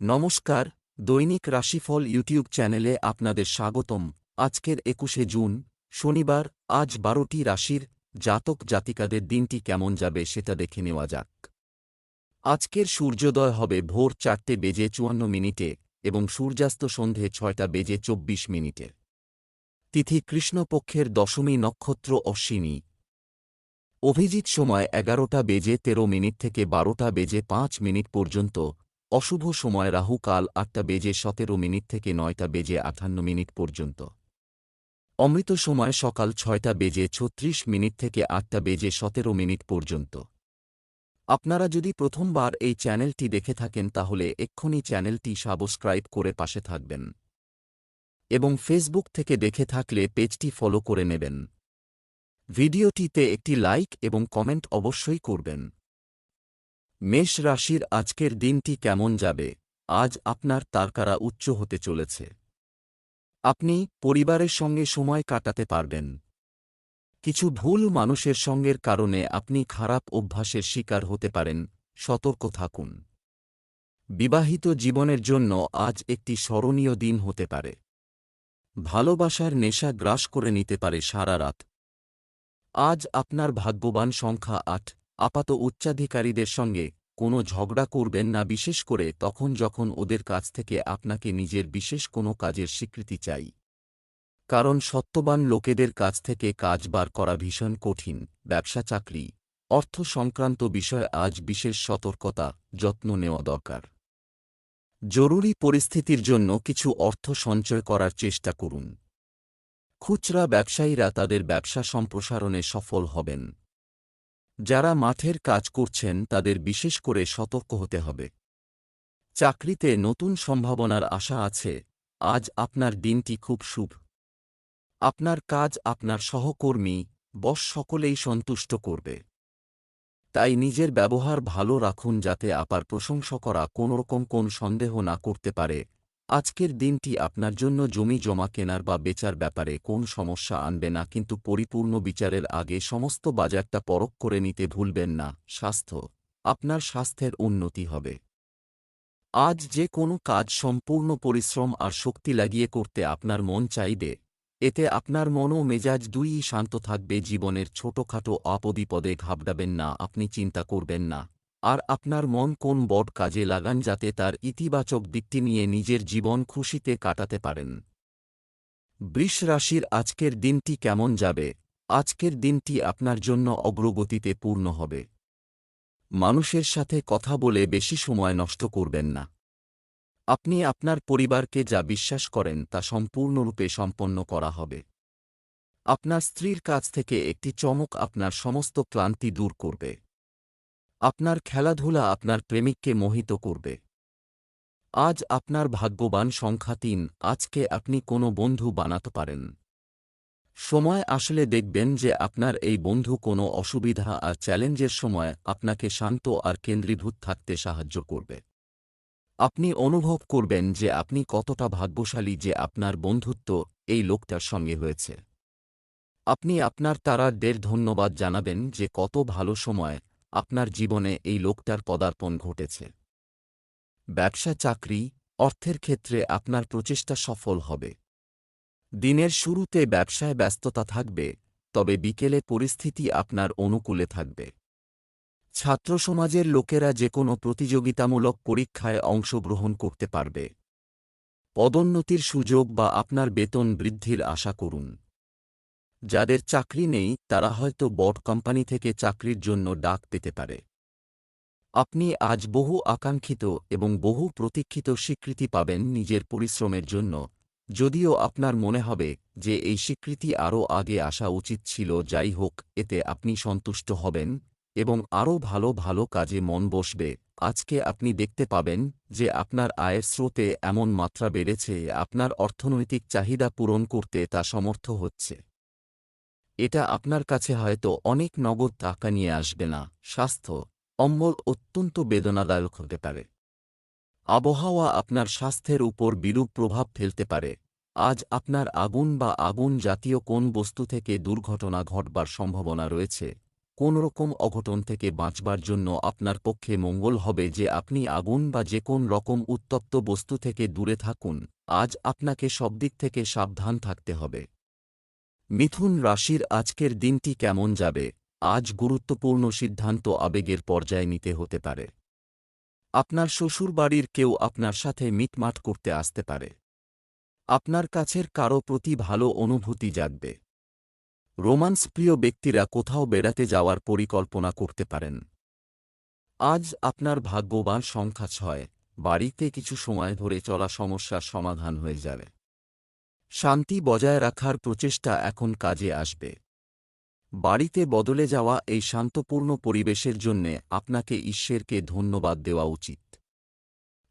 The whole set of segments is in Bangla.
নমস্কার, দৈনিক রাশিফল ইউটিউব চ্যানেলে আপনাদের স্বাগতম। আজকের একুশে জুন, শনিবার, আজ বারোটি রাশির জাতক জাতিকাদের দিনটি কেমন যাবে সেটা দেখে নেওয়া যাক। আজকের সূর্যোদয় হবে ভোর চারটে বেজে চুয়ান্ন মিনিটে এবং সূর্যাস্ত সন্ধে ছয়টা বেজে চব্বিশ মিনিটে। তিথি কৃষ্ণপক্ষের দশমী নক্ষত্র অশ্বিনী। অভিজিৎ সময় এগারোটা বেজে তেরো মিনিট থেকে বারোটা বেজে পাঁচ মিনিট পর্যন্ত অশুভ সময় রাহু কাল আটটা বেজে সতেরো মিনিট থেকে নয়টা বেজে আটান্ন মিনিট পর্যন্ত। অমৃত সময় সকাল ছয়টা বেজে ছত্রিশ মিনিট থেকে আটটা বেজে সতেরো মিনিট পর্যন্ত। আপনারা যদি প্রথমবার এই চ্যানেলটি দেখে থাকেন তাহলে এক্ষুনি চ্যানেলটি সাবস্ক্রাইব করে পাশে থাকবেন। এবং ফেসবুক থেকে দেখে থাকলে পেজটি ফলো করে নেবেন। ভিডিওটিতে একটি লাইক এবং কমেন্ট অবশ্যই করবেন। মেষ রাশির আজকের দিনটি কেমন যাবে? আজ আপনার তারকারা উচ্চ হতে চলেছে। আপনি পরিবারের সঙ্গে সময় কাটাতে পারবেন। কিছু ভুল মানুষের সঙ্গের কারণে আপনি খারাপ অভ্যাসের শিকার হতে পারেন। সতর্ক থাকুন। বিবাহিত জীবনের জন্য আজ একটি স্মরণীয় দিন হতে পারে। ভালোবাসার নেশা গ্রাস করে নিতে পারে সারা রাত। আজ আপনার ভাগ্যবান সংখ্যা আট। আপাত উচ্চাধিকারীদের সঙ্গে কোনো ঝগড়া করবেন না, বিশেষ করে তখন যখন ওদের কাছ থেকে আপনাকে নিজের বিশেষ কোনো কাজের স্বীকৃতি চাই। কারণ সত্যবান লোকেদের কাছ থেকে কাজ বার করা ভীষণ কঠিন, ব্যবসা চাকরি, অর্থ সংক্রান্ত বিষয়ে আজ বিশেষ সতর্কতা, যত্ন নেওয়া দরকার। জরুরি পরিস্থিতির জন্য কিছু অর্থ সঞ্চয় করার চেষ্টা করুন। খুচরা ব্যবসায়ীরা তাদের ব্যবসা সম্প্রসারণে সফল হবেন। যারা মাঠের কাজ করছেন তাদের বিশেষ করে সতর্ক হতে হবে। চাকরিতে নতুন সম্ভাবনার আশা আছে, আজ আপনার দিনটি খুব শুভ। আপনার কাজ আপনার সহকর্মী, বস সকলেই সন্তুষ্ট করবে। তাই নিজের ব্যবহার ভালো রাখুন যাতে আপার প্রশংসা করা কোনোরকম কোন সন্দেহ না করতে পারে। আজকের দিনটি আপনার জন্য জমি জমা কেনার বা বেচার ব্যাপারে কোন সমস্যা আনবে না, কিন্তু পরিপূর্ণ বিচারের আগে সমস্ত বাজারটা পরখ করে নিতে ভুলবেন না। স্বাস্থ্য, আপনার স্বাস্থ্যের উন্নতি হবে। আজ যে কোনো কাজ সম্পূর্ণ পরিশ্রম আর শক্তি লাগিয়ে করতে আপনার মন চাইবে। এতে আপনার মন ও মেজাজ দুইই শান্ত থাকবে, জীবনের ছোটখাটো অপবিপদে ঘাবড়াবেন না, আপনি চিন্তা করবেন না। আর আপনার মন কোন বট কাজে লাগান যাতে তার ইতিবাচক দিকটি নিয়ে নিজের জীবন খুশিতে কাটাতে পারেন। বৃষ রাশির আজকের দিনটি কেমন যাবে? আজকের দিনটি আপনার জন্য অগ্রগতিতে পূর্ণ হবে। মানুষের সাথে কথা বলে বেশি সময় নষ্ট করবেন না। আপনি আপনার পরিবারকে যা বিশ্বাস করেন তা সম্পূর্ণরূপে সম্পন্ন করা হবে। আপনার স্ত্রীর কাছ থেকে একটি চমক আপনার সমস্ত ক্লান্তি দূর করবে। আপনার খেলাধুলা আপনার প্রেমিককে মোহিত করবে। আজ আপনার ভাগ্যবান সংখ্যা তিন, আজকে আপনি কোনো বন্ধু বানাতে পারেন। সময় আসলে দেখবেন যে আপনার এই বন্ধু কোনো অসুবিধা আর চ্যালেঞ্জের সময় আপনাকে শান্ত আর কেন্দ্রীভূত থাকতে সাহায্য করবে। আপনি অনুভব করবেন যে আপনি কতটা ভাগ্যশালী যে আপনার বন্ধুত্ব এই লোকটার সঙ্গে হয়েছে। আপনি আপনার তারাদের ধন্যবাদ জানাবেন যে কত ভালো সময় আপনার জীবনে এই লোকটার পদার্পণ ঘটেছে। ব্যবসা চাকরি, অর্থের ক্ষেত্রে আপনার প্রচেষ্টা সফল হবে। দিনের শুরুতে ব্যবসায় ব্যস্ততা থাকবে, তবে বিকেলে পরিস্থিতি আপনার অনুকূলে থাকবে। ছাত্র সমাজের লোকেরা যে কোনো প্রতিযোগিতামূলক পরীক্ষায় অংশগ্রহণ করতে পারবে। পদোন্নতির সুযোগ বা আপনার বেতন বৃদ্ধির আশা করুন। যাদের চাকরি নেই, তারা হয়তো বড় কোম্পানি থেকে চাকরির জন্য ডাক পেতে পারে। আপনি আজ বহু আকাঙ্ক্ষিত এবং বহু প্রতীক্ষিত স্বীকৃতি পাবেন নিজের পরিশ্রমের জন্য, যদিও আপনার মনে হবে যে এই স্বীকৃতি আরও আগে আসা উচিত ছিল, যাই হোক, এতে আপনি সন্তুষ্ট হবেন এবং আরও ভালো ভালো কাজে মন বসবে। আজকে আপনি দেখতে পাবেন যে আপনার আয়ের স্রোতে এমন মাত্রা বেড়েছে, আপনার অর্থনৈতিক চাহিদা পূরণ করতে তা সমর্থ হচ্ছে। এটা আপনার কাছে হয়তো অনেক নগদ টাকা নিয়ে আসবে না। স্বাস্থ্য অম্বল অত্যন্ত বেদনাদায়ক হতে পারে। আবহাওয়া আপনার স্বাস্থ্যের উপর বিরূপ প্রভাব ফেলতে পারে। আজ আপনার আগুন বা আগুন জাতীয় কোন বস্তু থেকে দুর্ঘটনা ঘটবার সম্ভাবনা রয়েছে কোনরকম অঘটন থেকে বাঁচবার জন্য আপনার পক্ষে মঙ্গল হবে যে আপনি আগুন বা যে কোন রকম উত্তপ্ত বস্তু থেকে দূরে থাকুন। আজ আপনাকে সব দিক থেকে সাবধান থাকতে হবে। মিথুন রাশির আজকের দিনটি কেমন যাবে? আজ গুরুত্বপূর্ণ সিদ্ধান্ত আবেগের পর্যায়ে নিতে হতে পারে। আপনার শ্বশুরবাড়ির কেউ আপনার সাথে মিটমাট করতে আসতে পারে। আপনার কাছের কারও প্রতি ভালো অনুভূতি জাগবে। রোমান্স প্রিয় ব্যক্তিরা কোথাও বেড়াতে যাওয়ার পরিকল্পনা করতে পারেন। আজ আপনার ভাগ্যবান সংখ্যা ছয়। বাড়িতে কিছু সময় ধরে চলা সমস্যার সমাধান হয়ে যাবে। শান্তি বজায় রাখার প্রচেষ্টা এখন কাজে আসবে। বাড়িতে বদলে যাওয়া এই শান্তপূর্ণ পরিবেশের জন্যে আপনাকে ঈশ্বরকে ধন্যবাদ দেওয়া উচিত।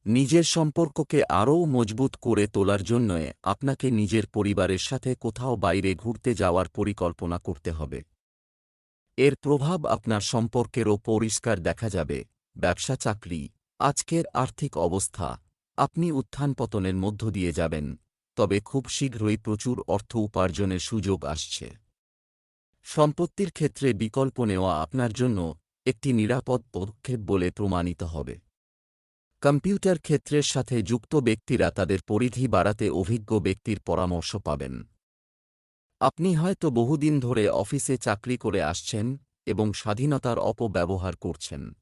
নিজের সম্পর্ককে আরও মজবুত করে তোলার জন্য আপনাকে নিজের পরিবারের সাথে কোথাও বাইরে ঘুরতে যাওয়ার পরিকল্পনা করতে হবে। এর প্রভাব আপনার সম্পর্কেরও পরিষ্কার দেখা যাবে। ব্যবসা, চাকরি, আজকের আর্থিক অবস্থা, আপনি উত্থান পতনের মধ্য দিয়ে যাবেন। তবে খুব শীঘ্রই প্রচুর অর্থ উপার্জনের সুযোগ আসছে। সম্পত্তির ক্ষেত্রে বিকল্প নেওয়া আপনার জন্য একটি নিরাপদ পদক্ষেপ বলে প্রমাণিত হবে। কম্পিউটার ক্ষেত্রের সাথে যুক্ত ব্যক্তিরা তাদের পরিধি বাড়াতে অভিজ্ঞ ব্যক্তির পরামর্শ পাবেন। আপনি হয়তো বহুদিন ধরে অফিসে চাকরি করে আসছেন এবং স্বাধীনতার অপব্যবহার করছেন।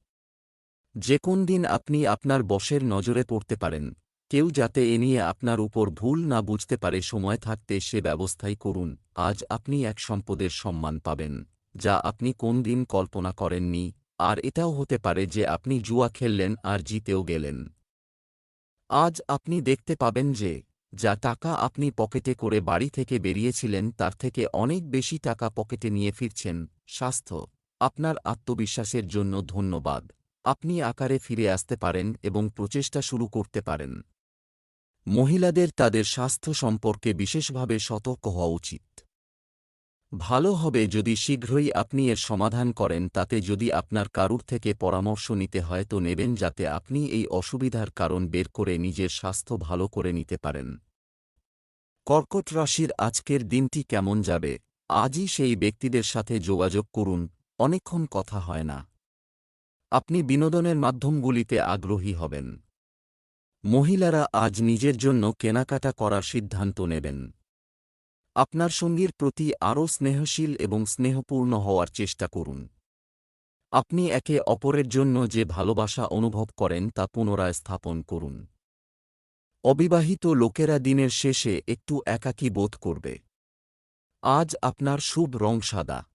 যে কোন দিন আপনি আপনার বসের নজরে পড়তে পারেন। কেউ যাতে এ নিয়ে আপনার উপর ভুল না বুঝতে পারে, সময় থাকতে সে ব্যবস্থাই করুন। আজ আপনি এক সম্পদের সম্মান পাবেন, যা আপনি কোন দিন কল্পনা করেননি, আর এটাও হতে পারে যে আপনি জুয়া খেললেন আর জিতেও গেলেন। আজ আপনি দেখতে পাবেন যে, যা টাকা আপনি পকেটে করে বাড়ি থেকে বেরিয়েছিলেন, তার থেকে অনেক বেশি টাকা পকেটে নিয়ে ফিরছেন। স্বাস্থ্য, আপনার আত্মবিশ্বাসের জন্য ধন্যবাদ। আপনি আকারে ফিরে আসতে পারেন এবং প্রচেষ্টা শুরু করতে পারেন। মহিলাদের তাদের স্বাস্থ্য সম্পর্কে বিশেষভাবে সতর্ক হওয়া উচিত। ভালো হবে যদি শীঘ্রই আপনি এর সমাধান করেন, তাতে যদি আপনার কারুর থেকে পরামর্শ নিতে হয়, তো নেবেন যাতে আপনি এই অসুবিধার কারণ বের করে নিজের স্বাস্থ্য ভালো করে নিতে পারেন। কর্কট রাশির আজকের দিনটি কেমন যাবে? আজই সেই ব্যক্তিদের সাথে যোগাযোগ করুন, অনেকক্ষণ কথা হয় না। আপনি বিনোদনের মাধ্যমগুলিতে আগ্রহী হবেন। মহিলারা আজ নিজের জন্য কেনাকাটা করার সিদ্ধান্ত নেবেন। আপনার সঙ্গীর প্রতি আরও স্নেহশীল এবং স্নেহপূর্ণ হওয়ার চেষ্টা করুন। আপনি একে অপরের জন্য যে ভালোবাসা অনুভব করেন তা পুনরায় স্থাপন করুন। অবিবাহিত লোকেরা দিনের শেষে একটু একাকী বোধ করবে। আজ আপনার শুভ রং সাদা।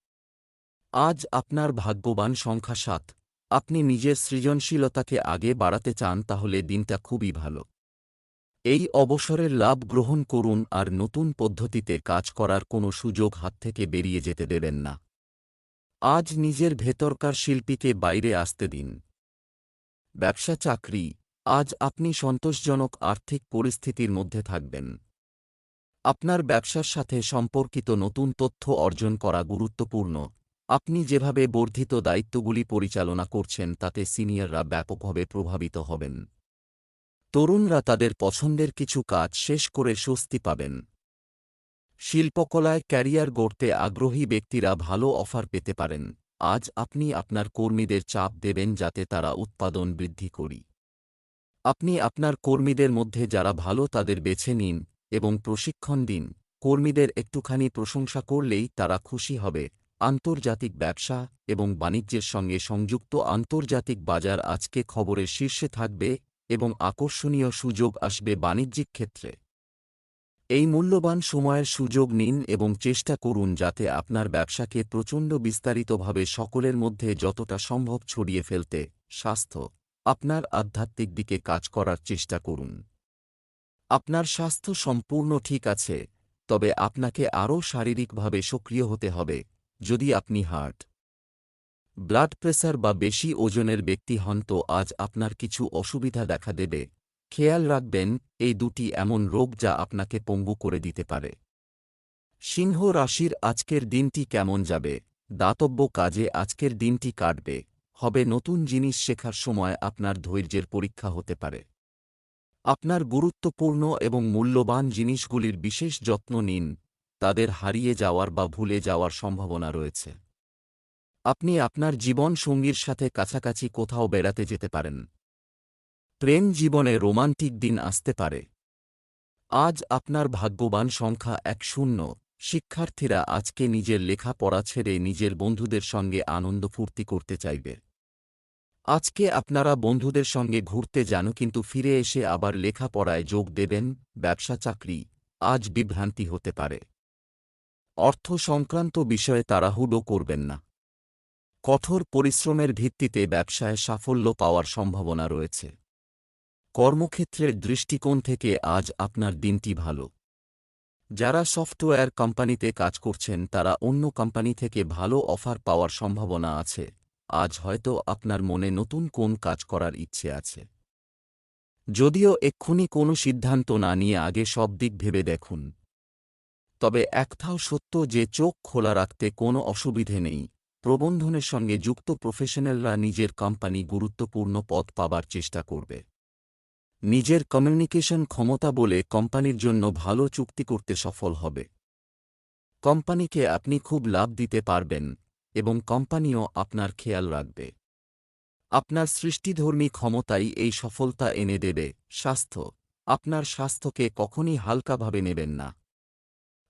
আজ আপনার ভাগ্যবান সংখ্যা সাত। আপনি নিজের সৃজনশীলতাকে আগে বাড়াতে চান তাহলে দিনটা খুবই ভালো। এই অবসরের লাভ গ্রহণ করুন আর নতুন পদ্ধতিতে কাজ করার কোনো সুযোগ হাত থেকে বেরিয়ে যেতে দেবেন না। আজ নিজের ভেতরকার শিল্পীকে বাইরে আসতে দিন। ব্যবসা চাকরি, আজ আপনি সন্তোষজনক আর্থিক পরিস্থিতির মধ্যে থাকবেন। আপনার ব্যবসার সাথে সম্পর্কিত নতুন তথ্য অর্জন করা গুরুত্বপূর্ণ। আপনি যেভাবে বর্ধিত দায়িত্বগুলি পরিচালনা করছেন, তাতে সিনিয়ররা ব্যাপকভাবে প্রভাবিত হবেন। তরুণরা তাদের পছন্দের কিছু কাজ শেষ করে স্বস্তি পাবেন। শিল্পকলায় ক্যারিয়ার গড়তে আগ্রহী ব্যক্তিরা ভালো অফার পেতে পারেন। আজ আপনি আপনার কর্মীদের চাপ দেবেন যাতে তারা উৎপাদন বৃদ্ধি করি। আপনি আপনার কর্মীদের মধ্যে যারা ভালো তাদের বেছে নিন এবং প্রশিক্ষণ দিন। কর্মীদের একটুখানি প্রশংসা করলেই তারা খুশি হবে। আন্তর্জাতিক ব্যবসা এবং বাণিজ্যের সঙ্গে সংযুক্ত আন্তর্জাতিক বাজার আজকে খবরের শীর্ষে থাকবে এবং আকর্ষণীয় সুযোগ আসবে বাণিজ্যিক ক্ষেত্রে। এই মূল্যবান সময়ের সুযোগ নিন এবং চেষ্টা করুন যাতে আপনার ব্যবসাকে প্রচণ্ড বিস্তারিতভাবে সকলের মধ্যে যতটা সম্ভব ছড়িয়ে ফেলতে। স্বাস্থ্য, আপনার আধ্যাত্মিক দিকে কাজ করার চেষ্টা করুন। আপনার স্বাস্থ্য সম্পূর্ণ ঠিক আছে, তবে আপনাকে আরও শারীরিকভাবে সক্রিয় হতে হবে। যদি আপনি হার্ট, ব্লাড প্রেসার বা বেশি ওজনের ব্যক্তি হন তো আজ আপনার কিছু অসুবিধা দেখা দেবে। খেয়াল রাখবেন, এই দুটি এমন রোগ যা আপনাকে পঙ্গু করে দিতে পারে। সিংহ রাশির আজকের দিনটি কেমন যাবে? দাতব্য কাজে আজকের দিনটি কাটবে। হবে নতুন জিনিস শেখার সময় আপনার ধৈর্যের পরীক্ষা হতে পারে। আপনার গুরুত্বপূর্ণ এবং মূল্যবান জিনিসগুলির বিশেষ যত্ন নিন। তাদের হারিয়ে যাওয়ার বা ভুলে যাওয়ার সম্ভাবনা রয়েছে। আপনি আপনার জীবন সঙ্গীর সাথে কাছাকাছি কোথাও বেড়াতে যেতে পারেন। প্রেম জীবনে রোমান্টিক দিন আসতে পারে। আজ আপনার ভাগ্যবান সংখ্যা এক শূন্য। শিক্ষার্থীরা আজকে নিজের লেখাপড়া ছেড়ে নিজের বন্ধুদের সঙ্গে আনন্দ ফুর্তি করতে চাইবে। আজকে আপনারা বন্ধুদের সঙ্গে ঘুরতে যান কিন্তু ফিরে এসে আবার লেখাপড়ায় যোগ দেবেন, ব্যবসা, চাকরি। আজ বিভ্রান্তি হতে পারে। অর্থ সংক্রান্ত বিষয়ে তাড়াহুড়ো করবেন না। কঠোর পরিশ্রমের ভিত্তিতে ব্যবসায় সাফল্য পাওয়ার সম্ভাবনা রয়েছে। কর্মক্ষেত্রের দৃষ্টিকোণ থেকে আজ আপনার দিনটি ভালো। যারা সফটওয়্যার কোম্পানিতে কাজ করছেন, তারা অন্য কোম্পানি থেকে ভালো অফার পাওয়ার সম্ভাবনা আছে। আজ হয়তো আপনার মনে নতুন কোন কাজ করার ইচ্ছে আছে। যদিও এক্ষুনি কোনো সিদ্ধান্ত না নিয়ে আগে সব দিক ভেবে দেখুন। তবে একথাও সত্য যে চোখ খোলা রাখতে কোনো অসুবিধে নেই। প্রবন্ধনের সঙ্গে যুক্ত প্রফেশনালরা নিজের কোম্পানি গুরুত্বপূর্ণ পদ পাবার চেষ্টা করবে। নিজের কমিউনিকেশন ক্ষমতা বলে কোম্পানির জন্য ভালো চুক্তি করতে সফল হবে। কোম্পানিকে আপনি খুব লাভ দিতে পারবেন এবং কোম্পানিও আপনার খেয়াল রাখবে। আপনার সৃষ্টিধর্মী ক্ষমতাই এই সফলতা এনে দেবে। স্বাস্থ্য। আপনার স্বাস্থ্যকে কখনই হালকাভাবে নেবেন না।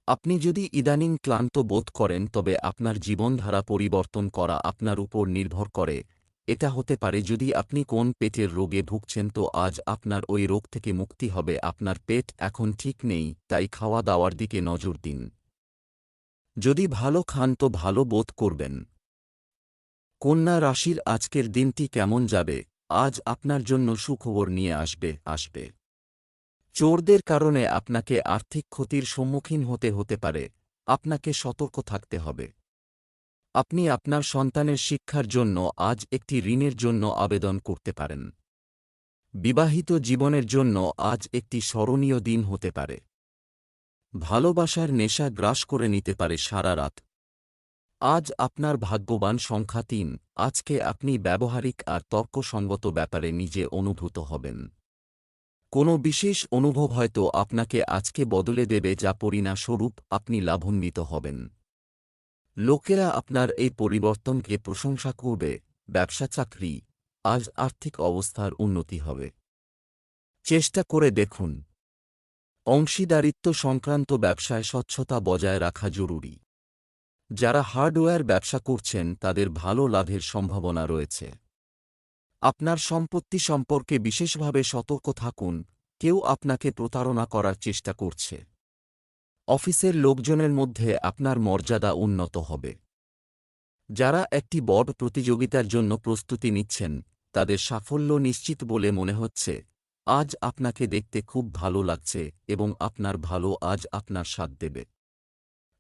আপনি যদি ইদানিং ক্লান্ত বোধ করেন, তবে আপনার জীবনধারা পরিবর্তন করা আপনার উপর নির্ভর করে। এটা হতে পারে যদি আপনি কোন পেটের রোগে ভুগছেন, তো আজ আপনার ওই রোগ থেকে মুক্তি হবে, আপনার পেট এখন ঠিক নেই, তাই খাওয়া দাওয়ার দিকে নজর দিন। যদি ভালো খান, তো ভালো বোধ করবেন। কন্যা রাশির আজকের দিনটি কেমন যাবে? আজ আপনার জন্য সুখবর নিয়ে আসবে আসবে। চোরদের কারণে আপনাকে আর্থিক ক্ষতির সম্মুখীন হতে হতে পারে, আপনাকে সতর্ক থাকতে হবে। আপনি আপনার সন্তানের শিক্ষার জন্য আজ একটি ঋণের জন্য আবেদন করতে পারেন। বিবাহিত জীবনের জন্য আজ একটি স্মরণীয় দিন হতে পারে। ভালোবাসার নেশা গ্রাস করে নিতে পারে সারা রাত। আজ আপনার ভাগ্যবান সংখ্যা তিন, আজকে আপনি ব্যবহারিক আর তর্কসঙ্গত ব্যাপারে নিজে অনুভূত হবেন। কোনো বিশেষ অনুভব হয়তো আপনাকে আজকে বদলে দেবে যা পরিণাস্বরূপ আপনি লাভান্বিত হবেন। লোকেরা আপনার এই পরিবর্তনকে প্রশংসা করবে, ব্যবসা, চাকরি, আজ আর্থিক অবস্থার উন্নতি হবে। চেষ্টা করে দেখুন। অংশীদারিত্ব সংক্রান্ত ব্যবসায় স্বচ্ছতা বজায় রাখা জরুরি। যারা হার্ডওয়্যার ব্যবসা করছেন, তাদের ভালো লাভের সম্ভাবনা রয়েছে। আপনার সম্পত্তি সম্পর্কে বিশেষভাবে সতর্ক থাকুন, কেউ আপনাকে প্রতারণা করার চেষ্টা করছে। অফিসের লোকজনের মধ্যে আপনার মর্যাদা উন্নত হবে। যারা একটি বড় প্রতিযোগিতার জন্য প্রস্তুতি নিচ্ছেন, তাদের সাফল্য নিশ্চিত বলে মনে হচ্ছে। আজ আপনাকে দেখতে খুব ভালো লাগছে এবং আপনার ভালো আজ আপনার স্বাদ দেবে।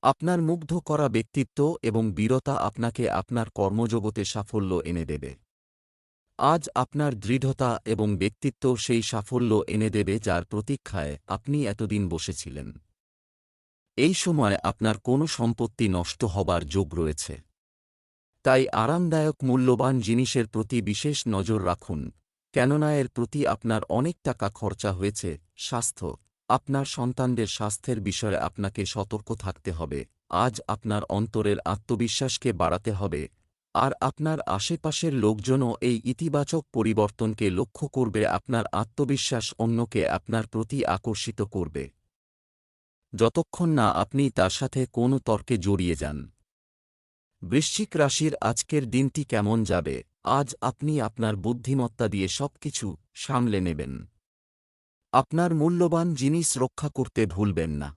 আপনার মুগ্ধ করা ব্যক্তিত্ব এবং বীরতা আপনাকে আপনার কর্মজগতে সাফল্য এনে দেবে। আজ আপনার দৃঢ়তা এবং ব্যক্তিত্ব সেই সাফল্য এনে দেবে যার প্রতীক্ষায় আপনি এতদিন বসেছিলেন। এই সময় আপনার কোনো সম্পত্তি নষ্ট হবার যোগ রয়েছে। তাই আরামদায়ক মূল্যবান জিনিসের প্রতি বিশেষ নজর রাখুন, কেননা এর প্রতি আপনার অনেক টাকা খরচা হয়েছে, স্বাস্থ্য, আপনার সন্তানদের স্বাস্থ্যের বিষয়ে আপনাকে সতর্ক থাকতে হবে, আজ আপনার অন্তরের আত্মবিশ্বাসকে বাড়াতে হবে আর আপনার আশেপাশের লোকজনও এই ইতিবাচক পরিবর্তনকে লক্ষ্য করবে, আপনার আত্মবিশ্বাস অন্যকে আপনার প্রতি আকর্ষিত করবে। যতক্ষণ না আপনি তার সাথে কোনো তর্কে জড়িয়ে যান। বৃশ্চিক রাশির আজকের দিনটি কেমন যাবে? আজ আপনি আপনার বুদ্ধিমত্তা দিয়ে সবকিছু সামলে নেবেন। আপনার মূল্যবান জিনিস রক্ষা করতে ভুলবেন না।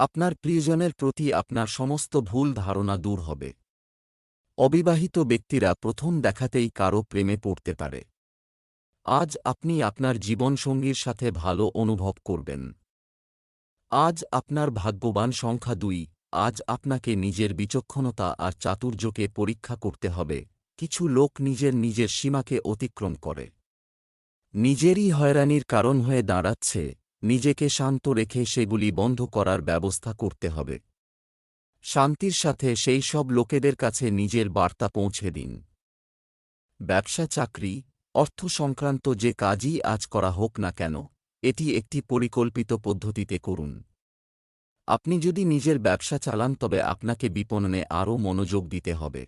আপনার প্রিয়জনের প্রতি আপনার সমস্ত ভুল ধারণা দূর হবে। অবিবাহিত ব্যক্তিরা প্রথম দেখাতেই কারও প্রেমে পড়তে পারে। আজ আপনি আপনার জীবনসঙ্গীর সাথে ভালো অনুভব করবেন। আজ আপনার ভাগ্যবান সংখ্যা দুই, আজ আপনাকে নিজের বিচক্ষণতা আর চাতুর্যকে পরীক্ষা করতে হবে, কিছু লোক নিজের নিজের সীমাকে অতিক্রম করে। নিজেরই হয়রানির কারণ হয়ে দাঁড়াচ্ছে, নিজেকে শান্ত রেখে সেগুলি বন্ধ করার ব্যবস্থা করতে হবে। শান্তির সাথে সেই সব লোকেদের কাছে নিজের বার্তা পৌঁছে দিন। ব্যবসা চাকরি, অর্থ সংক্রান্ত যে কাজই আজ করা হোক না কেন, এটি একটি পরিকল্পিত পদ্ধতিতে করুন। আপনি যদি নিজের ব্যবসা চালান তবে আপনাকে বিপণনে আরও মনোযোগ দিতে হবে।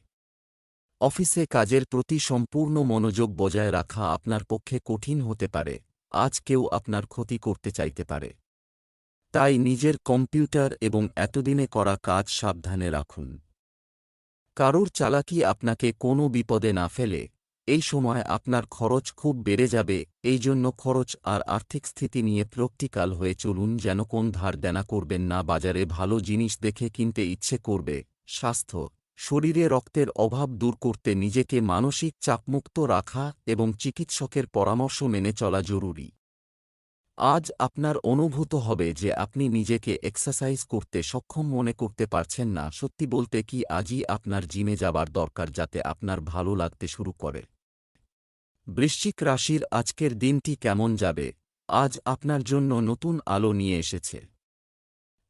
অফিসে কাজের প্রতি সম্পূর্ণ মনোযোগ বজায় রাখা আপনার পক্ষে কঠিন হতে পারে, আজ কেউ আপনার ক্ষতি করতে চাইতে পারে। তাই নিজের কম্পিউটার এবং এতদিনে করা কাজ সাবধানে রাখুন। কারোর চালাকি আপনাকে কোনো বিপদে না ফেলে। এই সময় আপনার খরচ খুব বেড়ে যাবে, এই জন্য খরচ আর আর্থিক স্থিতি নিয়ে প্র্যাকটিক্যাল হয়ে চলুন যেন কোন ধার দেনা করবেন না, বাজারে ভালো জিনিস দেখে কিনতে ইচ্ছে করবে। স্বাস্থ্য, শরীরে রক্তের অভাব দূর করতে নিজেকে মানসিক চাপমুক্ত রাখা এবং চিকিৎসকের পরামর্শ মেনে চলা জরুরি। আজ আপনার অনুভূত হবে যে আপনি নিজেকে এক্সারসাইজ করতে সক্ষম মনে করতে পারছেন না। সত্যি বলতে কি আজই আপনার জিমে যাবার দরকার যাতে আপনার ভালো লাগতে শুরু করে। বৃশ্চিক রাশির আজকের দিনটি কেমন যাবে? আজ আপনার জন্য নতুন আলো নিয়ে এসেছে।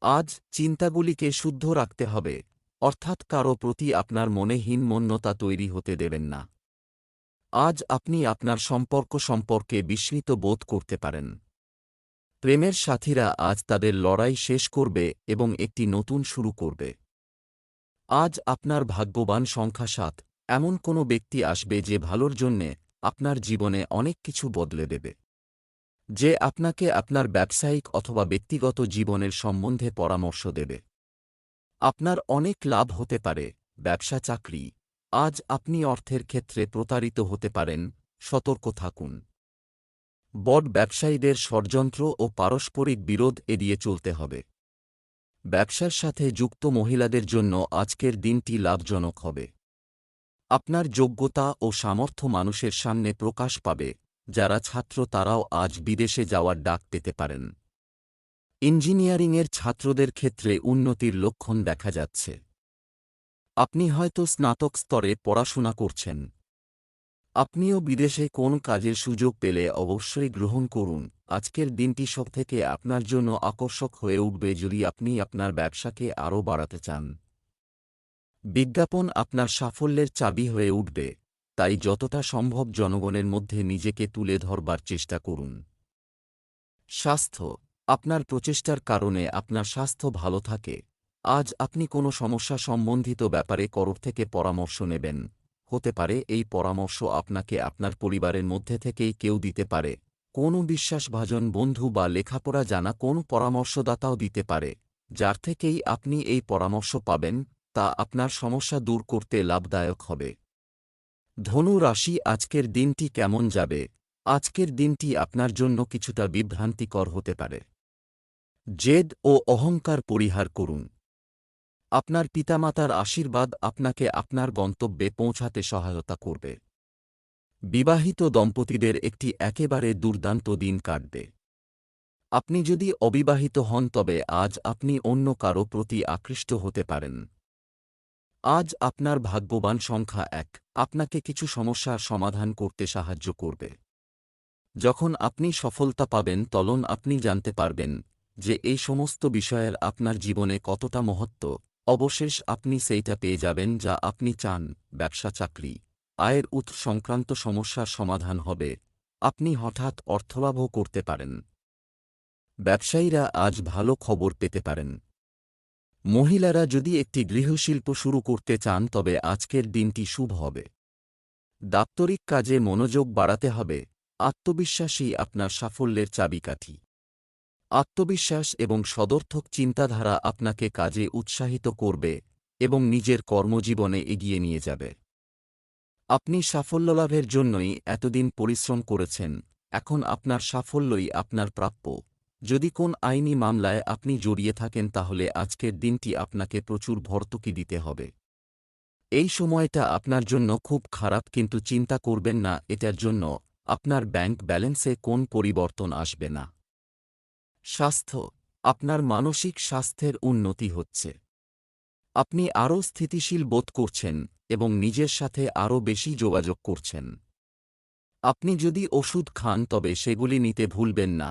আজ চিন্তাগুলিকে শুদ্ধ রাখতে হবে। অর্থাৎ কারও প্রতি আপনার মনে হীনমন্যতা তৈরি হতে দেবেন না। আজ আপনি আপনার সম্পর্ক সম্পর্কে বিস্মিত বোধ করতে পারেন। প্রেমের সাথীরা আজ তাদের লড়াই শেষ করবে এবং একটি নতুন শুরু করবে। আজ আপনার ভাগ্যবান সংখ্যা সাত। এমন কোনো ব্যক্তি আসবে যে ভালোর জন্যে আপনার জীবনে অনেক কিছু বদলে দেবে। যে আপনাকে আপনার ব্যবসায়িক অথবা ব্যক্তিগত জীবনের সম্বন্ধে পরামর্শ দেবে। আপনার অনেক লাভ হতে পারে, ব্যবসা, চাকরি। আজ আপনি অর্থের ক্ষেত্রে প্রতারিত হতে পারেন, সতর্ক থাকুন। বড ব্যবসায়ীদের ষড়যন্ত্র ও পারস্পরিক বিরোধ এড়িয়ে চলতে হবে। ব্যবসার সাথে যুক্ত মহিলাদের জন্য আজকের দিনটি লাভজনক হবে। আপনার যোগ্যতা ও সামর্থ্য মানুষের সামনে প্রকাশ পাবে, যারা ছাত্র তারাও আজ বিদেশে যাওয়ার ডাক পেতে পারেন। ইঞ্জিনিয়ারিংয়ের ছাত্রদের ক্ষেত্রে উন্নতির লক্ষণ দেখা যাচ্ছে। আপনি হয়তো স্নাতক স্তরে পড়াশোনা করছেন। আপনিও বিদেশে কোন কাজের সুযোগ পেলে অবশ্যই গ্রহণ করুন। আজকের দিনটি সব থেকে আপনার জন্য আকর্ষক হয়ে উঠবে যদি আপনি আপনার ব্যবসাকে আরও বাড়াতে চান। বিজ্ঞাপন আপনার সাফল্যের চাবি হয়ে উঠবে, তাই যতটা সম্ভব জনগণের মধ্যে নিজেকে তুলে ধরবার চেষ্টা করুন। স্বাস্থ্য, আপনার প্রচেষ্টার কারণে আপনার স্বাস্থ্য ভালো থাকে। আজ আপনি কোনো সমস্যা সম্বন্ধিত ব্যাপারে করর থেকে পরামর্শ নেবেন। হতে পারে, এই পরামর্শ আপনাকে আপনার পরিবারের মধ্যে থেকেই কেউ দিতে পারে। কোনো বিশ্বাসভাজন বন্ধু বা লেখাপড়া জানা কোন পরামর্শদাতাও দিতে পারে, যার থেকেই আপনি এই পরামর্শ পাবেন, তা আপনার সমস্যা দূর করতে লাভদায়ক হবে। ধনু রাশি, আজকের দিনটি কেমন যাবে? আজকের দিনটি আপনার জন্য কিছুটা বিভ্রান্তিকর হতে পারে। জেদ ও অহংকার পরিহার করুন। আপনার পিতামাতার আশীর্বাদ আপনাকে আপনার গন্তব্যে পৌঁছাতে সহায়তা করবে। বিবাহিত দম্পতিদের একটি একেবারে দুর্দান্ত দিন কাটবে। আপনি যদি অবিবাহিত হন, তবে আজ আপনি অন্য কারও প্রতি আকৃষ্ট হতে পারেন। আজ আপনার ভাগ্যবান সংখ্যা এক। আপনাকে কিছু সমস্যার সমাধান করতে সাহায্য করবে। যখন আপনি সফলতা পাবেন তলন আপনি জানতে পারবেন যে এই সমস্ত বিষয়ের আপনার জীবনে কতটা মহত্ব। অবশেষ আপনি সেইটা পেয়ে যাবেন যা আপনি চান, ব্যবসা চাকরি। আয়ের উৎস সংক্রান্ত সমস্যার সমাধান হবে। আপনি হঠাৎ অর্থলাভও করতে পারেন। ব্যবসায়ীরা আজ ভালো খবর পেতে পারেন। মহিলারা যদি একটি গৃহশিল্প শুরু করতে চান, তবে আজকের দিনটি শুভ হবে। দাপ্তরিক কাজে মনোযোগ বাড়াতে হবে। আত্মবিশ্বাসী আপনার সাফল্যের চাবিকাঠি। আত্মবিশ্বাস এবং সদর্থক চিন্তাধারা আপনাকে কাজে উৎসাহিত করবে এবং নিজের কর্মজীবনে এগিয়ে নিয়ে যাবে। আপনি সাফল্য লাভের জন্যই এতদিন পরিশ্রম করেছেন, এখন আপনার সাফল্যই আপনার প্রাপ্য। যদি কোন আইনি মামলায় আপনি জড়িয়ে থাকেন তাহলে আজকের দিনটি আপনাকে প্রচুর ভর্তুকি দিতে হবে। এই সময়টা আপনার জন্য খুব খারাপ কিন্তু চিন্তা করবেন না, এটার জন্য আপনার ব্যাংক ব্যালেন্সে কোন পরিবর্তন আসবে না। স্বাস্থ্য, আপনার মানসিক স্বাস্থ্যের উন্নতি হচ্ছে। আপনি আরও স্থিতিশীল বোধ করছেন এবং নিজের সাথে আরও বেশি যোগাযোগ করছেন। আপনি যদি ওষুধ খান তবে সেগুলি নিতে ভুলবেন না।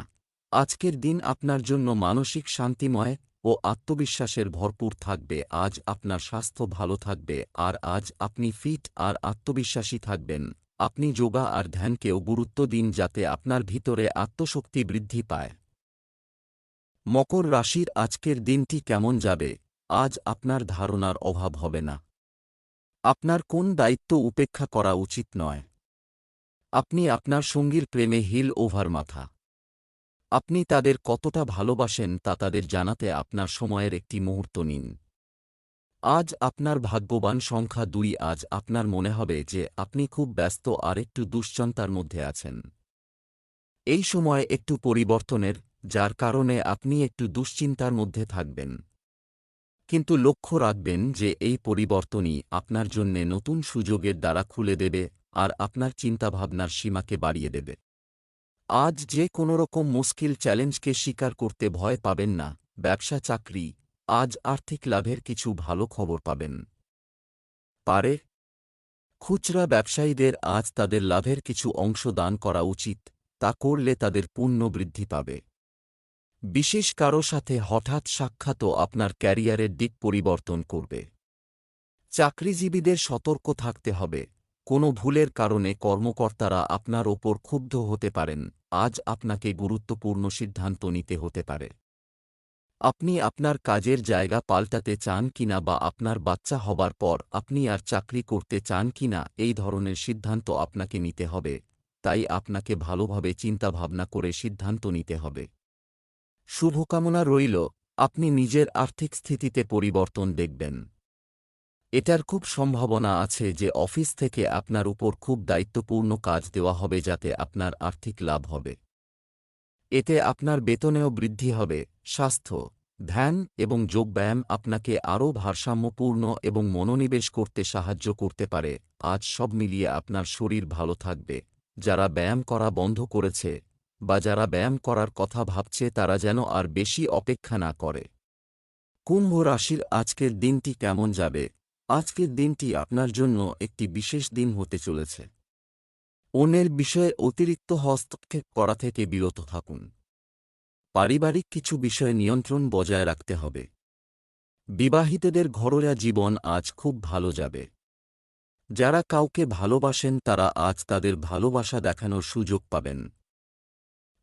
আজকের দিন আপনার জন্য মানসিক শান্তিময় ও আত্মবিশ্বাসের ভরপুর থাকবে, আজ আপনার স্বাস্থ্য ভালো থাকবে, আর আজ আপনি ফিট আর আত্মবিশ্বাসী থাকবেন। আপনি যোগা আর ধ্যানকেও গুরুত্ব দিন যাতে আপনার ভিতরে আত্মশক্তি বৃদ্ধি পায়। মকর রাশির আজকের দিনটি কেমন যাবে? আজ আপনার ধারণার অভাব হবে না। আপনার কোন দায়িত্ব উপেক্ষা করা উচিত নয়। আপনি আপনার সঙ্গীর প্রেমে হিল ওভার মাথা। আপনি তাদের কতটা ভালোবাসেন তা তাদের জানাতে আপনার সময়ের একটি মুহূর্ত নিন। আজ আপনার ভাগ্যবান সংখ্যা দুই, আজ আপনার মনে হবে যে আপনি খুব ব্যস্ত আর একটু দুশ্চন্তার মধ্যে আছেন। এই সময় একটু পরিবর্তনের যার কারণে আপনি একটু দুশ্চিন্তার মধ্যে থাকবেন। কিন্তু লক্ষ্য রাখবেন যে এই পরিবর্তনই আপনার জন্যে নতুন সুযোগের দ্বারা খুলে দেবে আর আপনার চিন্তাভাবনার সীমাকে বাড়িয়ে দেবে। আজ যে কোনোরকম মুশকিল চ্যালেঞ্জকে স্বীকার করতে ভয় পাবেন না, ব্যবসা, চাকরি, আজ আর্থিক লাভের কিছু ভালো খবর পাবেন। পারে। খুচরা ব্যবসায়ীদের আজ তাদের লাভের কিছু অংশ দান করা উচিত, তা করলে তাদের পুণ্য বৃদ্ধি পাবে। বিশেষ কারও সাথে হঠাৎ সাক্ষাৎও আপনার ক্যারিয়ারের দিক পরিবর্তন করবে। চাকরিজীবীদের সতর্ক থাকতে হবে। কোনো ভুলের কারণে কর্মকর্তারা আপনার ওপর ক্ষুব্ধ হতে পারেন। আজ আপনাকে গুরুত্বপূর্ণ সিদ্ধান্ত নিতে হতে পারে। আপনি আপনার কাজের জায়গা পাল্টাতে চান কিনা বা আপনার বাচ্চা হবার পর আপনি আর চাকরি করতে চান কিনা এই ধরনের সিদ্ধান্ত আপনাকে নিতে হবে। তাই আপনাকে ভালোভাবে চিন্তাভাবনা করে সিদ্ধান্ত নিতে হবে। শুভকামনা রইল, আপনি নিজের আর্থিক স্থিতিতে পরিবর্তন দেখবেন। এটার খুব সম্ভাবনা আছে যে অফিস থেকে আপনার উপর খুব দায়িত্বপূর্ণ কাজ দেওয়া হবে যাতে আপনার আর্থিক লাভ হবে। এতে আপনার বেতনেও বৃদ্ধি হবে, স্বাস্থ্য, ধ্যান এবং যোগব্যায়াম আপনাকে আরও ভারসাম্যপূর্ণ এবং মনোনিবেশ করতে সাহায্য করতে পারে, আজ সব মিলিয়ে আপনার শরীর ভালো থাকবে। যারা ব্যায়াম করা বন্ধ করেছে বা যারা ব্যায়াম করার কথা ভাবছে তারা যেন আর বেশি অপেক্ষা না করে। কুম্ভ রাশির আজকের দিনটি কেমন যাবে? আজকের দিনটি আপনার জন্য একটি বিশেষ দিন হতে চলেছে। অন্যের বিষয়ে অতিরিক্ত হস্তক্ষেপ করা থেকে বিরত থাকুন। পারিবারিক কিছু বিষয়ে নিয়ন্ত্রণ বজায় রাখতে হবে। বিবাহিতদের ঘরোয়া জীবন আজ খুব ভালো যাবে। যারা কাউকে ভালোবাসেন তারা আজ তাদের ভালোবাসা দেখানোর সুযোগ পাবেন।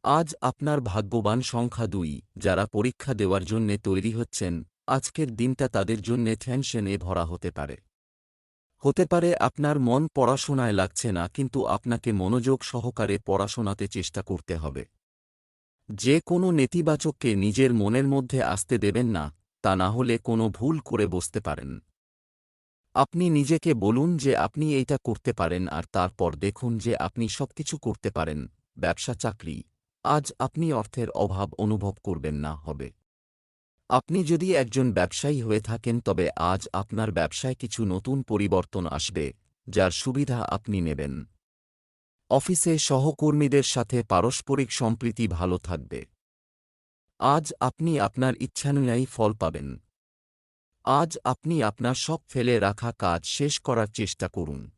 আজ আপনার ভাগ্যবান সংখ্যা দুই, যারা পরীক্ষা দেওয়ার জন্যে তৈরি হচ্ছেন, আজকের দিনটা তাদের জন্যে টেনশনে ভরা হতে পারে। হতে পারে আপনার মন পড়াশোনায় লাগছে না, কিন্তু আপনাকে মনোযোগ সহকারে পড়াশোনাতে চেষ্টা করতে হবে। যে কোনো নেতিবাচককে নিজের মনের মধ্যে আসতে দেবেন না, তা না হলে কোনো ভুল করে বসতে পারেন। আপনি নিজেকে বলুন যে আপনি এইটা করতে পারেন, আর তারপর দেখুন যে আপনি সবকিছু করতে পারেন, ব্যবসা, চাকরি। আজ আপনি অর্থের অভাব অনুভব করবেন না হবে। আপনি যদি একজন ব্যবসায়ী হয়ে থাকেন, তবে আজ আপনার ব্যবসায় কিছু নতুন পরিবর্তন আসবে, যার সুবিধা আপনি নেবেন। অফিসে সহকর্মীদের সাথে পারস্পরিক সম্প্রীতি ভালো থাকবে। আজ আপনি আপনার ইচ্ছানুযায়ী ফল পাবেন। আজ আপনি আপনার সব ফেলে রাখা কাজ শেষ করার চেষ্টা করুন।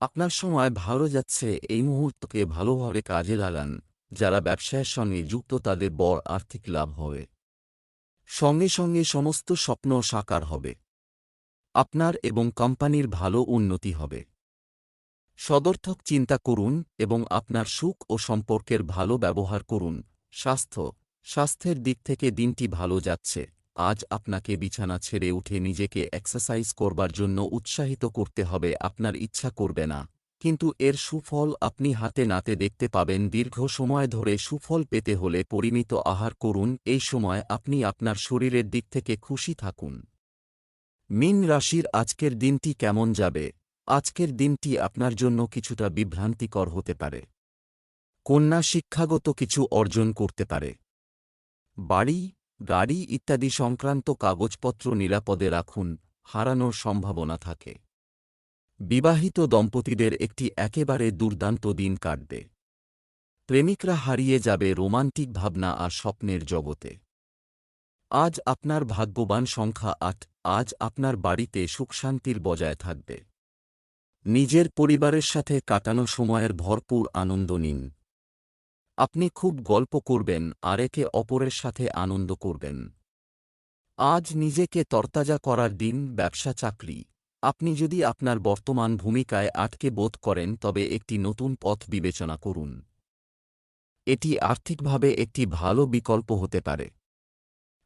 আপনার সময় ভালো যাচ্ছে, এই মুহূর্তকে ভালোভাবে কাজে লাগান। যারা ব্যবসায়ের সঙ্গে যুক্ত তাদের বড় আর্থিক লাভ হবে। সঙ্গে সঙ্গে সমস্ত স্বপ্ন সাকার হবে। আপনার এবং কোম্পানির ভালো উন্নতি হবে। সদর্থক চিন্তা করুন এবং আপনার সুখ ও সম্পর্কের ভালো ব্যবহার করুন। স্বাস্থ্য, স্বাস্থ্যের দিক থেকে দিনটি ভালো যাচ্ছে। আজ আপনাকে বিছানা ছেড়ে উঠে নিজেকে এক্সারসাইজ করবার জন্য উৎসাহিত করতে হবে। আপনার ইচ্ছা করবে না। কিন্তু এর সুফল আপনি হাতে নাতে দেখতে পাবেন দীর্ঘ সময় ধরে সুফল পেতে হলে পরিমিত আহার করুন, এই সময় আপনি আপনার শরীরের দিক থেকে খুশি থাকুন। মিন রাশির আজকের দিনটি কেমন যাবে? আজকের দিনটি আপনার জন্য কিছুটা বিভ্রান্তিকর হতে পারে। কন্যা শিক্ষাগত কিছু অর্জন করতে পারে। বাড়ি, গাড়ি ইত্যাদি সংক্রান্ত কাগজপত্র নিরাপদে রাখুন, হারানোর সম্ভাবনা থাকে। বিবাহিত দম্পতিদের একটি একেবারে দুর্দান্ত দিন কাটবে। প্রেমিকরা হারিয়ে যাবে রোমান্টিক ভাবনা আর স্বপ্নের জগতে। আজ আপনার ভাগ্যবান সংখ্যা আট, আজ আপনার বাড়িতে সুখশান্তির বজায় থাকবে। নিজের পরিবারের সাথে কাটানো সময়ের ভরপুর আনন্দ নিন। আপনি খুব গল্প করবেন, আর একে অপরের সাথে আনন্দ করবেন। আজ নিজেকে তরতাজা করার দিন ব্যবসা চাকরি আপনি যদি আপনার বর্তমান ভূমিকায় আটকে বোধ করেন, তবে একটি নতুন পথ বিবেচনা করুন। এটি আর্থিকভাবে একটি ভালো বিকল্প হতে পারে।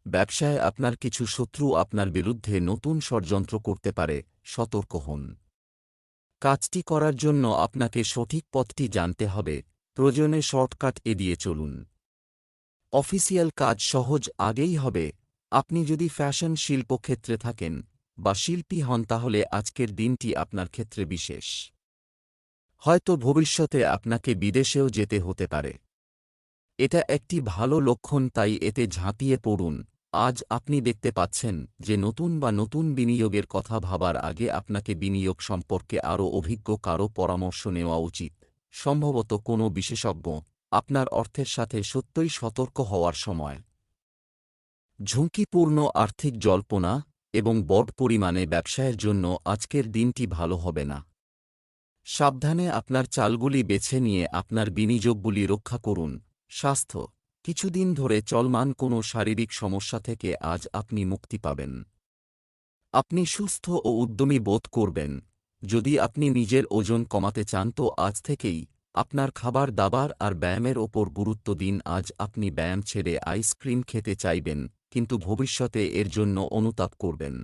ব্যবসায় আপনার কিছু শত্রু আপনার বিরুদ্ধে নতুন ষড়যন্ত্র করতে পারে, সতর্ক হন। কাজটি করার জন্য আপনাকে সঠিক পথটি জানতে হবে, প্রয়োজনে শর্টকাট এড়িয়ে চলুন। অফিসিয়াল কাজ সহজ আগেই হবে। আপনি যদি ফ্যাশন শিল্পক্ষেত্রে থাকেন বা শিল্পী হন তাহলে আজকের দিনটি আপনার ক্ষেত্রে বিশেষ। হয়তো ভবিষ্যতে আপনাকে বিদেশেও যেতে হতে পারে। এটা একটি ভালো লক্ষণ তাই এতে ঝাঁপিয়ে পড়ুন। আজ আপনি দেখতে পাচ্ছেন যে নতুন বা নতুন বিনিয়োগের কথা ভাবার আগে আপনাকে বিনিয়োগ সম্পর্কে আরও অভিজ্ঞ কারও পরামর্শ নেওয়া উচিত। সম্ভবত কোনো বিশেষজ্ঞ। আপনার অর্থের সাথে সত্যই সতর্ক হওয়ার সময়। ঝুঁকিপূর্ণ আর্থিক জল্পনা এবং বড় পরিমাণে ব্যবসায়ের জন্য আজকের দিনটি ভালো হবে না। সাবধানে আপনার চালগুলি বেছে নিয়ে আপনার বিনিয়োগগুলি রক্ষা করুন। স্বাস্থ্য, কিছুদিন ধরে চলমান কোনো শারীরিক সমস্যা থেকে আজ আপনি মুক্তি পাবেন। আপনি সুস্থ ও উদ্যমী বোধ করবেন। যদি আপনি নিজের ওজন কমাতে চান তো আজ থেকেই আপনার খাবার, দাবার আর ব্যায়ামের ওপর গুরুত্ব দিন। আজ আপনি ব্যায়াম ছেড়ে আইসক্রিম খেতে চাইবেন। কিন্তু ভবিষ্যতে এর জন্য অনুতাপ করবেন।